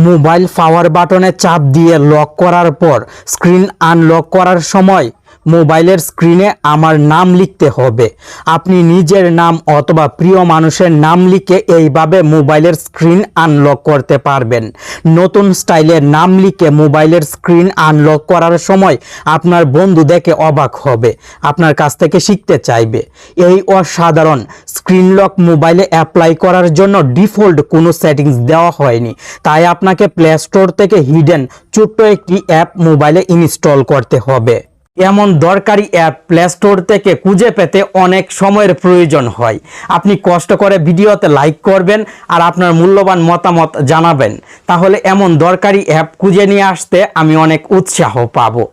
Mobile পাওয়ার বাটনে চাপ দিয়ে লক করার পর স্ক্রিন আনলক করার সময় মোবাইলের স্ক্রিনে আমার নাম লিখতে হবে। আপনি নিজের নাম অথবা প্রিয় মানুষের নাম লিখে এইভাবে মোবাইলের স্ক্রিন আনলক করতে পারবেন। নতুন স্টাইলের নাম লিখে মোবাইলের স্ক্রিন আনলক করার সময় আপনার বন্ধু দেখে অবাক হবে, আপনার কাছ থেকে শিখতে চাইবে। এই অসাধারণ স্ক্রিন লক মোবাইলে অ্যাপ্লাই করার জন্য ডিফল্ট কোনো সেটিংস দেওয়া হয়নি। তাই আপনাকে প্লে স্টোর থেকে হিডেন ছোট্ট একটি অ্যাপ মোবাইলে ইনস্টল করতে হবে। এমন দরকারি অ্যাপ প্লে স্টোর থেকে খুঁজে পেতে অনেক সময়ের প্রয়োজন হয়। আপনি কষ্ট করে ভিডিওতে লাইক করবেন আর আপনার মূল্যবান মতামত জানাবেন। তাহলে এমন দরকারি অ্যাপ খুঁজে নিয়ে আসতে আমি অনেক উৎসাহ পাবো।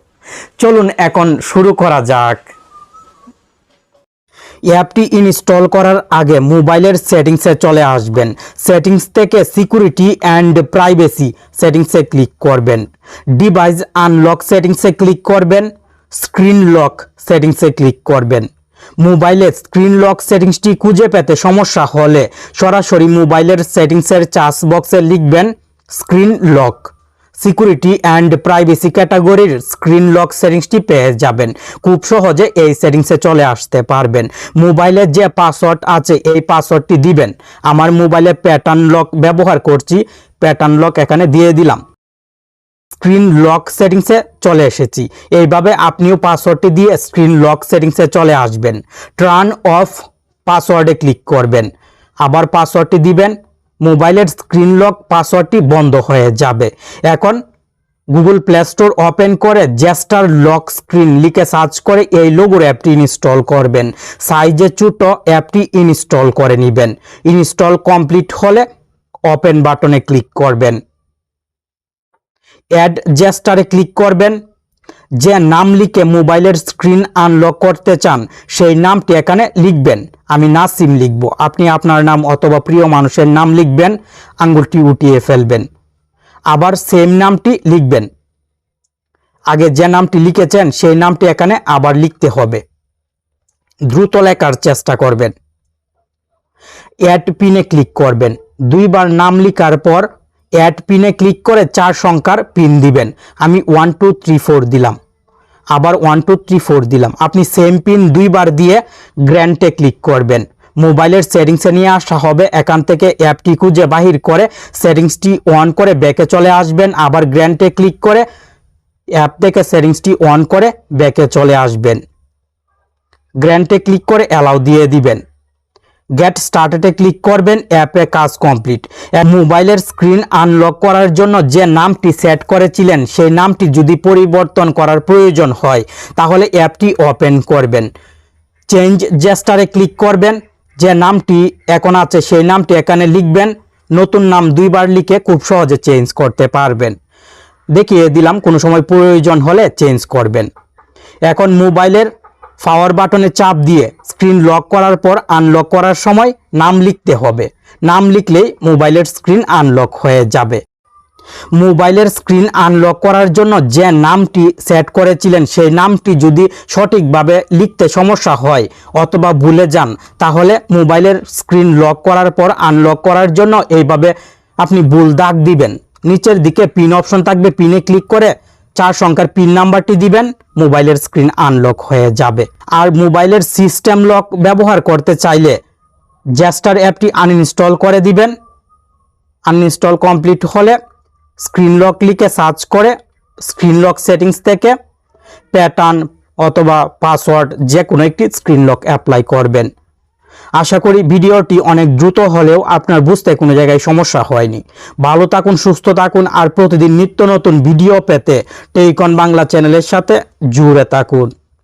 চলুন এখন শুরু করা যাক। অ্যাপটি ইনস্টল করার আগে মোবাইলের সেটিংসে চলে আসবেন। সেটিংস থেকে সিকিউরিটি অ্যান্ড প্রাইভেসি সেটিংসে ক্লিক করবেন। ডিভাইস আনলক সেটিংসে ক্লিক করবেন। স্ক্রিন লক সেটিংসে ক্লিক করবেন। মোবাইলে স্ক্রিন লক সেটিংসটি খুঁজে পেতে সমস্যা হলে সরাসরি মোবাইলের সেটিংসের চার্জ বক্সে লিখবেন, screen lock. Security and privacy ক্যাটাগরির স্ক্রিন লক সেটিংসটি পেয়ে যাবেন। খুব সহজে এই সেটিংসে চলে আসতে পারবেন। মোবাইলে যে পাসওয়ার্ড আছে, এই পাসওয়ার্ডটি দিবেন। আমার মোবাইলে প্যাটার্ন লক ব্যবহার করছি। প্যাটার্ন লক এখানে দিয়ে দিলাম। স্ক্রিন লক সেটিংসে চলে এসেছি। এইভাবে আপনিও পাসওয়ার্ডটি দিয়ে স্ক্রিন লক সেটিংসে চলে আসবেন। টার্ন অফ পাসওয়ার্ডে ক্লিক করবেন। আবার পাসওয়ার্ডটি দিবেন। মোবাইলের স্ক্রিন লক পাসওয়ার্ডটি বন্ধ হয়ে যাবে। এখন গুগল প্লে স্টোর ওপেন করে জেস্টার লক স্ক্রিন লিখে সার্চ করে এই লোগোর অ্যাপটি ইনস্টল করবেন। সাইজে ছোট অ্যাপটি ইনস্টল করে নেবেন। ইনস্টল কমপ্লিট হলে ওপেন বাটনে ক্লিক করবেন। অ্যাড জেস্টারে ক্লিক করবেন। যে নাম লিখে মোবাইলের স্ক্রিন আনলক করতে চান, সেই নামটি এখানে লিখবেন। আমি নাসিম লিখব। আপনি আপনার নাম অথবা প্রিয় মানুষের নাম লিখবেন, আঙ্গুলটি উঠিয়ে ফেলবেন। আবার সেম নামটি লিখবেন। আগে যে নামটি লিখেছেন, সেই নামটি এখানে আবার লিখতে হবে। দ্রুত লেখার চেষ্টা করবেন। অ্যাড পিনে ক্লিক করবেন। দুইবার নাম লিখার পর অ্যাড পিনে ক্লিক করে চার সংখ্যার পিন দিবেন। আমি ওয়ান টু থ্রি ফোর দিলাম। আবার ওয়ান টু থ্রি ফোর দিলাম। আপনি সেম পিন দুইবার দিয়ে গ্র্যান্টে ক্লিক করবেন। মোবাইলের সেটিংসে নিয়ে আসা হবে। এখান থেকে অ্যাপটি খুঁজে বাহির করে সেটিংসটি অন করে ব্যাকে চলে আসবেন। আবার গ্র্যান্টে ক্লিক করে অ্যাপ থেকে সেটিংসটি অন করে ব্যাকে চলে আসবেন। গ্র্যান্টে ক্লিক করে অ্যালাউ দিয়ে দিবেন। গেট স্টার্টেডে ক্লিক করবেন অ্যাপে কাজ কমপ্লিট মোবাইলের স্ক্রিন আনলক করার জন্য যে নামটি সেট করেছিলেন, সেই নামটি যদি পরিবর্তন করার প্রয়োজন হয়, তাহলে অ্যাপটি ওপেন করবেন। চেঞ্জ জেস্টারে ক্লিক করবেন, যে নামটি এখন আছে, সেই নামটি এখানে লিখবেন। নতুন নাম দুইবার লিখে খুব সহজে চেঞ্জ করতে পারবেন। দেখিয়ে দিলাম, কোনো সময় প্রয়োজন হলে চেঞ্জ করবেন। এখন মোবাইলের পাওয়ার বাটনে চাপ দিয়ে স্ক্রিন লক করার পর আনলক করার সময় নাম লিখতে হবে। নাম লিখলেই মোবাইলের স্ক্রিন আনলক হয়ে যাবে। মোবাইলের স্ক্রিন আনলক করার জন্য যে নামটি সেট করেছিলেন, সেই নামটি যদি সঠিকভাবে লিখতে সমস্যা হয় অথবা ভুলে যান, তাহলে মোবাইলের স্ক্রিন লক করার পর আনলক করার জন্য এইভাবে আপনি ভুল দাগ দিবেন। নিচের দিকে পিন অপশন থাকবে পিনে ক্লিক করে চার সংখ্যার পিন নাম্বারটি দিবেন, মোবাইলের স্ক্রিন আনলক হয়ে যাবে। আর মোবাইলের সিস্টেম লক ব্যবহার করতে চাইলে জ্যাস্টার অ্যাপটি আনইনস্টল করে দিবেন। আনইনস্টল কমপ্লিট হলে স্ক্রিন লক লিখে সার্চ করে স্ক্রিন লক সেটিংস থেকে প্যাটার্ন অথবা পাসওয়ার্ড যে কোনো একটি স্ক্রিন লক অ্যাপ্লাই করবেন। আশা করি ভিডিওটি অনেক দ্রুত হলেও আপনার বুঝতে কোনো জায়গায় সমস্যা হয়নি। ভালো থাকুন, সুস্থ থাকুন আর প্রতিদিন নিত্য নতুন ভিডিও পেতে টেইকন বাংলা চ্যানেলের সাথে জুড়ে থাকুন।